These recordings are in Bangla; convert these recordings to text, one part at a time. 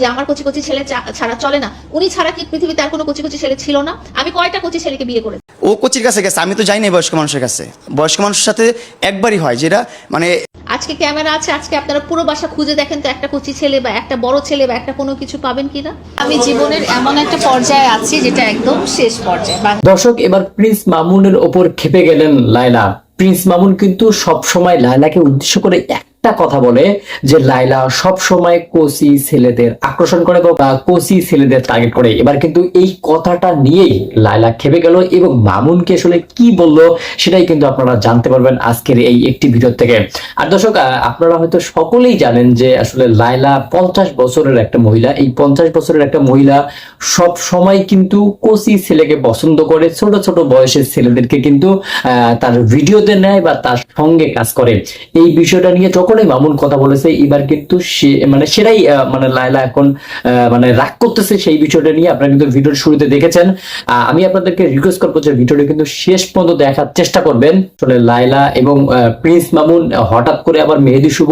যে আমার কচি কচি ছেলে ছাড়া চলে না। উনি ছাড়া কি পৃথিবীতে আর কোনো কচি কচি ছেলে ছিল না? আমি কয়টা কচি ছেলেকে বিয়ে করেছি? ও কোচির কাছে গেছে আমি তো যাই নাই বয়স্ক মানুষের কাছে। বয়স্ক মানুষের সাথে একবারই হয় যেটা মানে আজকে ক্যামেরা আছে আজকে আপনারা পুরো বাসা খুঁজে দেখেন তো একটা কচি ছেলে বা একটা বড় ছেলে বা একটা কোনো কিছু পাবেন কিনা? আমি জীবনের এমন একটা পর্যায়ে আছি যেটা একদম শেষ পর্যায়ে। দর্শক এবার প্রিন্স মামুনের ওপর খেপে গেলেন লায়লা। প্রিন্স মামুন কিন্তু সব সময় লায়লাকে উদ্দেশ্য করে একটা কথা বলে যে লাইলা সব সময় কোসি ছেলেদের আকর্ষণ করে বা কোসি ছেলেদের টার্গেট করে। এবার কিন্তু এই কথাটা নিয়েই লাইলা খেপে গেল এবং মামুনকে আসলে কি বলল সেটাই কিন্তু আপনারা জানতে পারবেন আজকের এই একটি ভিডিও থেকে। আর দর্শক আপনারা হয়তো সকলেই জানেন যে আসলে লাইলা পঞ্চাশ বছরের একটা মহিলা। এই পঞ্চাশ বছরের একটা মহিলা সব সময় কিন্তু কোসি ছেলেকে পছন্দ করে, ছোট ছোট বয়সের ছেলেদেরকে কিন্তু তার ভিডিওতে নেয় বা তার সঙ্গে কাজ করে। এই বিষয়টা নিয়ে যখনই মামুন কথা বলেছে, এবার কিন্তু সে মানে সেটাই মানে লায়লা এখন মানে রাগ করতেছে সেই বিষয়টা নিয়ে। আপনারা কিন্তু ভিডিওর শুরুতে দেখেছেন। আমি আপনাদেরকে রিকোয়েস্ট করব যে ভিডিওটা কিন্তু শেষ পর্যন্ত দেখার চেষ্টা করবেন। আসলে লায়লা এবং প্রিন্স মামুন হঠাৎ করে আবার মেহেদি শুভ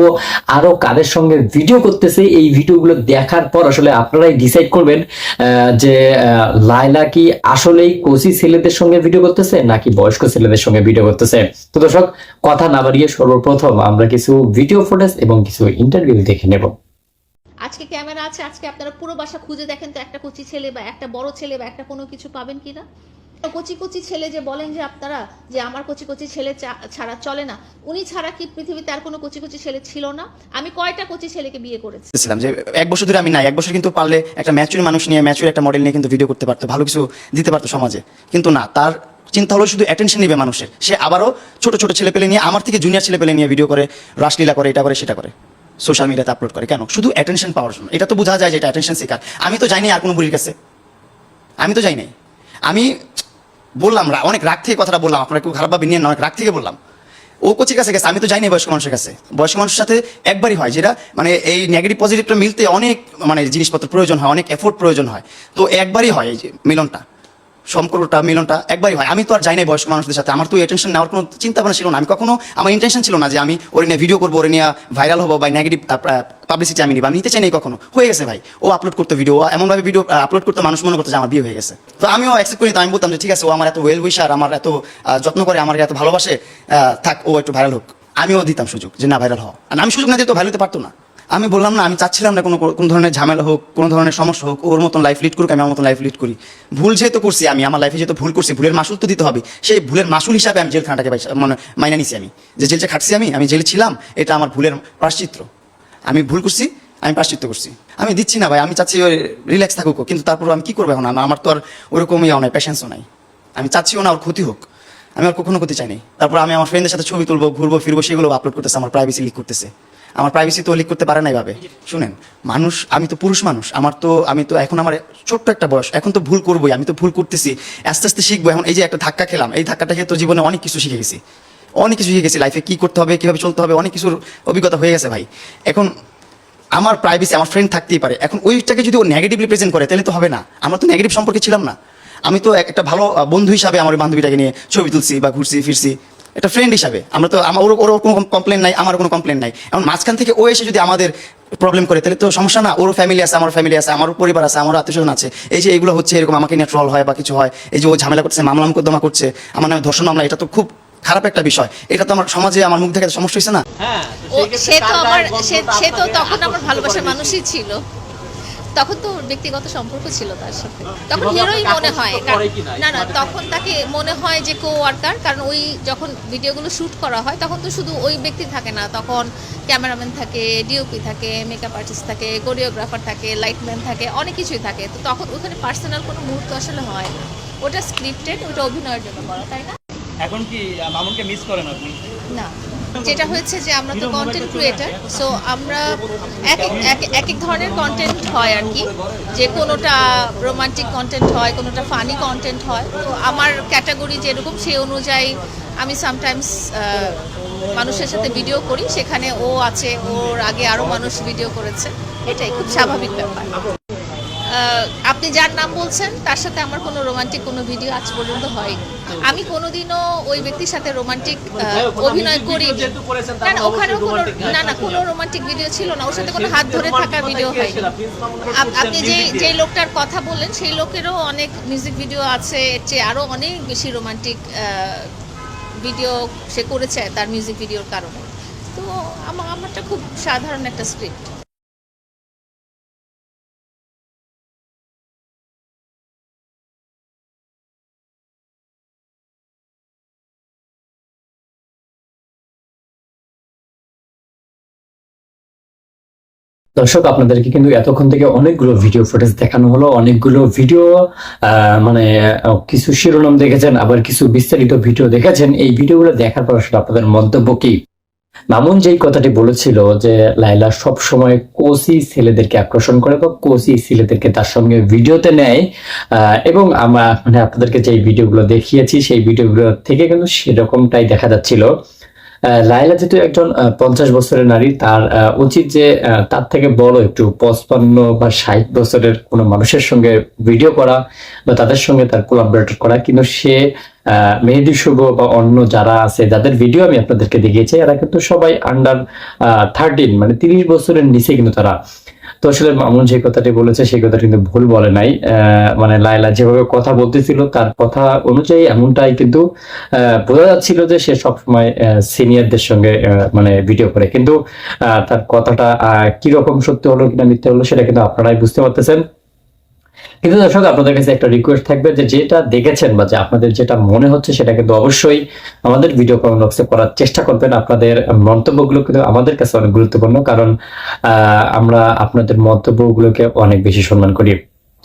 আরও কাদের সঙ্গে ভিডিও করতেছে, এই ভিডিওগুলো দেখার পর আসলে আপনারাই ডিসাইড করবেন যে লায়লা কি আসলেই কোচি ছেলেদের সঙ্গে ভিডিও করতেছে নাকি বয়স্ক ছেলেদের সঙ্গে ভিডিও করতেছে। তো দর্শক, কথা না বাড়িয়ে সর্বপ্রথম আমরা কিছু ভিডিও ফুটেজ এবং কিছু ইন্টারভিউ দেখে নেব। আজকে ক্যামেরা আছে আজকে আপনারা পুরো বাসা খুঁজে দেখেন তো একটা কচি ছেলে বা একটা বড় ছেলে বা একটা কোনো কিছু পাবেন কিনা। কচি কচি ছেলে যে বলেন যে আপনারা যে আমার কচি কচি ছেলে চা- ছাড়া চলে না উনি ছাড়া কি পৃথিবীতে আর কোনো কচি কচি ছেলে ছিল না? আমি কয়টা কচি ছেলেকে বিয়ে করেছি? ছিলাম যে এক বছর ধরে আমি নাই এক বছর কিন্তু পারলে একটা ম্যাচুর মানুষ নিয়ে ম্যাচুর একটা মডেল নিয়ে কিন্তু ভিডিও করতে পারতো ভালো কিছু দিতে পারতো সমাজে। কিন্তু না তার চিন্তা হলো শুধু অ্যাটেনশন নেবে মানুষের। সে আবারও ছোট ছোট ছেলে পেলে নিয়ে, আমার থেকে জুনিয়র ছেলে পেলে নিয়ে ভিডিও করে, রাসলীলা করে, এটা করে, সেটা করে সোশ্যাল মিডিয়াতে আপলোড করে। কেন? শুধু অ্যাটেনশন পাওয়ার জন্য। এটা তো বোঝা যায় যে এটা অ্যাটেনশন শিকার আমি তো যাইনি আর কোনো বুড়ির কাছে। আমি তো যাই নাই আমি বললাম অনেক রাগ থেকে কথাটা বললাম, আপনারা কেউ খারাপভাবে নিয়ে অনেক রাগ থেকে বললাম। ও কোচির কাছে গেছে, আমি তো যাইনি বয়স্ক মানুষের কাছে। বয়স্ক মানুষের সাথে একবারই হয় যেটা মানে এই নেগেটিভ পজিটিভটা মিলতে অনেক মানে জিনিসপত্র প্রয়োজন হয়, অনেক এফোর্ট প্রয়োজন হয়। তো একবারই হয় এই যে মিলনটা। সম্পর্কটা মিলনটা একবারই হয়। আমি তো আর যাই নাই বয়স্ক মানুষদের সাথে। আমার তো টেনশন নেওয়ার কোনো চিন্তা ভাবনা ছিল না। আমি কখনো, আমার ইন্টেনশন ছিল না যে আমি ওর নিয়ে ভিডিও করব, ওরে নিয়ে ভাইরাল হব বা নেগেটিভ পাবলিসিটি আমি নিব। আমি নিতে চাই কখনো। হয়ে গেছে ভাই। ও আপলোড করতে ভিডিও এমনভাবে ভিডিও আপলোড করতে, মানুষ মনে করতে যে আমার বিয়ে হয়ে গেছে। তো আমিও অ্যাকসেপ্ট করি তো আমি বলতাম যে ঠিক আছে, ও আমার এত ওয়েল উইশার আমার এত যত্ন করে, আমার এত ভালোবাসে থাক, ও একটু ভাইরাল হোক। আমিও দিতাম সুযোগ যে না ভাইরাল হওয়া। আর আমি সুযোগ না দিতে ভাইরাল হতে পারতো না। আমি বললাম না, আমি চাচ্ছিলাম না কোনো কোনো ধরনের ঝামেলা হোক, কোনো ধরনের সমস্যা হোক, ওর মতন লাইফ লিড করুক, আমি আমার মতন লাইফ লিড করি। ভুল যেহেতু করছি আমি, আমার লাইফে যেহেতু ভুল করছি, ভুলের মাসুল তো দিতে হবে। সেই ভুলের মাসুল হিসাবে আমি জেলখানাটাকে মানে মাইনা নিছি আমি। যে জেলটা খাটছি আমি আমি জেলে ছিলাম, এটা আমার ভুলের প্রাশ্চিত্র আমি ভুল করছি, আমি প্রাশ্চিত্য করছি। আমি দিচ্ছি না ভাই, আমি চাচ্ছি ওই রিল্যাক্স থাকুক কিন্তু তারপর আমি কি করব এখন? আমার- তো আর ওরকম ইয়ে নাই প্যাশেন্সও নাই। আমি চাচ্ছিও না ওর ক্ষতি হোক। আমি আর কখনো ক্ষতি চাইনি তারপর আমি আমার ফ্রেন্ডের সাথে ছবি তুলবো, ঘুরবো, ফিরবো, সেগুলো আপলোড করতেছে, আমার প্রাইভেসি লিক করতেছে। আমার প্রাইভেসি তো লিক করতে পারে না এইভাবে শুনেন, মানুষ, আমি তো পুরুষ মানুষ, আমার তো, আমি তো এখন আমার ছোট্ট একটা বয়স, এখন তো ভুল করবোই, আমি তো ভুল করতেছি, আস্তে আস্তে শিখব। এখন এই যে একটা ধাক্কা খেলাম, এই ধাক্কাটা খেয়ে তো জীবনে অনেক কিছু শিখে গেছি। অনেক কিছু শিখে গেছি লাইফে কি করতে হবে, কীভাবে চলতে হবে, অনেক কিছুর অভিজ্ঞতা হয়ে গেছে ভাই। এখন আমার প্রাইভেসি আমার ফ্রেন্ড থাকতেই পারে। এখন ওইটাকে যদি ও নেগেটিভলি প্রেজেন্ট করে, তাহলে তো হবে না। আমরা তো নেগেটিভ সম্পর্কে ছিলাম না। আমি তো একটা ভালো বন্ধু হিসাবে আমার বান্ধবীটাকে নিয়ে ছবি তুলছি বা ঘুরছি, ফিরছি। একটা ফ্রেন্ড হিসাবে। আমরা তো আমার ওর ওর কোনো কমপ্লেন নাই আমার কোনো কমপ্লেন নাই। এখন মাঝখান থেকে ও এসে যদি আমাদের প্রবলেম করে তাহলে তো সমস্যা না। ওর ফ্যামিলি আছে আমার ফ্যামিলি আছে আমার পরিবার আছে আমার আত্মীয়স্বজন আছে। এই যে এগুলো হচ্ছে এরকম আমাকে নিয়ে ট্রল হয় বা কিছু হয় এই যে ও ঝামেলা করছে মামলা মোকদ্দমা করছে আমার নামে ধর্ষণ মামলা এটা তো খুব খারাপ একটা বিষয়। এটা তো আমার সমাজে আমার মুখ দেখে সমস্যা হয়েছে না? ও সে তো আমার সে তো তখন আমার ভালোবাসার মানুষই ছিল। তখন তো ব্যক্তিগত সম্পর্ক ছিল তার সাথে। তখন হিরোই মনে হয় না না তখন তাকে মনে হয় যে কো ওয়ার্কার কারণ ওই যখন ভিডিওগুলো শ্যুট করা হয় তখন তো শুধু ওই ব্যক্তি থাকে না তখন ক্যামেরাম্যান থাকে ডিওপি থাকে মেকআপ আর্টিস্ট থাকে কোরিওগ্রাফার থাকে লাইটম্যান থাকে অনেক কিছুই থাকে। তো তখন ওখানে পার্সোনাল কোনো মুহূর্ত আসলে হয় না। ওটা স্ক্রিপ্টেড ওটা অভিনয়ের জন্য করা তাই না? এখন কি মামুনকে মিস করেন আপনি? না। যেটা হয়েছে যে আমরা তো কন্টেন্ট ক্রিয়েটার সো আমরা এক এক- এক- এক ধরনের কন্টেন্ট হয় আর কি। যে কোনোটা রোমান্টিক কন্টেন্ট হয়, কোনোটা ফানি কন্টেন্ট হয়। তো আমার ক্যাটাগরি যেরকম, সেই অনুযায়ী আমি সামটাইমস মানুষের সাথে ভিডিও করি। সেখানে ও আছে, ওর আগে আরও মানুষ ভিডিও করেছে। এটাই খুব স্বাভাবিক ব্যাপার। আপনি যার নাম বলছেন তার সাথে আমার কোনো রোমান্টিক কোনো ভিডিও আজ পর্যন্ত হয়নি। আমি কোনোদিনও ওই ব্যক্তির সাথে রোমান্টিক অভিনয় করি না না ওখানেও কোনো না না কোনো রোমান্টিক ভিডিও ছিল না। ওর সাথে কোনো হাত ধরে থাকা ভিডিও হয়নি। আপনি যে যে লোকটার কথা বললেন সেই লোকেরও অনেক মিউজিক ভিডিও আছে এর চেয়ে আরও অনেক বেশি রোমান্টিক ভিডিও সে করেছে তার মিউজিক ভিডিওর কারণে। তো আমার আমারটা খুব সাধারণ একটা স্ক্রিপ্ট দর্শক, আপনাদেরকে কিন্তু এতক্ষণ থেকে অনেকগুলো ভিডিও ফুটেজ দেখানো হলো, অনেকগুলো ভিডিও মানে কিছু শিরোনাম দেখেছেন, আবার কিছু বিস্তারিত ভিডিও দেখেছেন। এই ভিডিওগুলো দেখার পর আসলে আপনাদের মন্তব্য কি? মামুন যেই কথাটি বলেছিল যে লাইলা সব সময় কোসি ছেলেদেরকে আকর্ষণ করে বা কোসি ছেলেদেরকে তার সঙ্গে ভিডিওতে নেয় এবং আমরা মানে আপনাদেরকে যে ভিডিওগুলো দেখিয়েছি, সেই ভিডিওগুলো থেকে কিন্তু সেরকমটাই দেখা যাচ্ছিল। লায়লা যেহেতু একজন পঞ্চাশ বছরের নারী, তার উচিত যে তার থেকে বড় একটু পঁচপান্ন বা ষাট বছরের কোনো মানুষের সঙ্গে ভিডিও করা বা তাদের সঙ্গে তার কোলাবরেট করা। কিন্তু সে মেহেদি শুভ বা অন্য যারা আছে, যাদের ভিডিও আমি আপনাদেরকে দেখিয়েছি, এরা কিন্তু সবাই আন্ডার থার্টিন মানে তিরিশ বছরের নিচে কিন্তু তারা তো আসলে মামুন যে কথাটি বলেছে, সেই কথাটি কিন্তু ভুল বলে নাই। মানে লায়লা যেভাবে কথা বলতেছিল, তার কথা অনুযায়ী এমনটাই কিন্তু বোঝা যাচ্ছিল যে সে সবসময় সিনিয়রদের সঙ্গে মানে ভিডিও করে। কিন্তু তার কথাটা কীরকম সত্য হলো, কিনা মিথ্যে হলো, সেটা কিন্তু আপনারাই বুঝতে পারতেছেন। কিন্তু দর্শক, আপনাদের কাছে একটা রিকোয়েস্ট থাকবে যে যেটা দেখেছেন বা যে আপনাদের যেটা মনে হচ্ছে সেটা কিন্তু অবশ্যই আমাদের ভিডিও কমেন্ট বক্সে করার চেষ্টা করবেন। আপনাদের মন্তব্যগুলো কিন্তু আমাদের কাছে অনেক গুরুত্বপূর্ণ কারণ আমরা আপনাদের মন্তব্যগুলোকে অনেক বেশি সম্মান করি।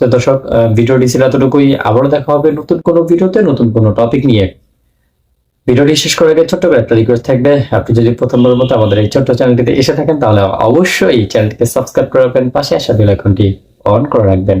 তো দর্শক ভিডিওটি ছিল এতটুকুই। আবারও দেখা হবে নতুন কোনো ভিডিওতে, নতুন কোনো টপিক নিয়ে। ভিডিওটি শেষ করে আগে ছোট্ট করে একটা রিকোয়েস্ট থাকবে। আপনি যদি প্রথমবারের মতো আমাদের এই ছোট্ট চ্যানেলটিতে এসে থাকেন, তাহলে অবশ্যই চ্যানেলটিকে সাবস্ক্রাইব করে রাখবেন, পাশে আসা বেল আইকনটি অন করে রাখবেন।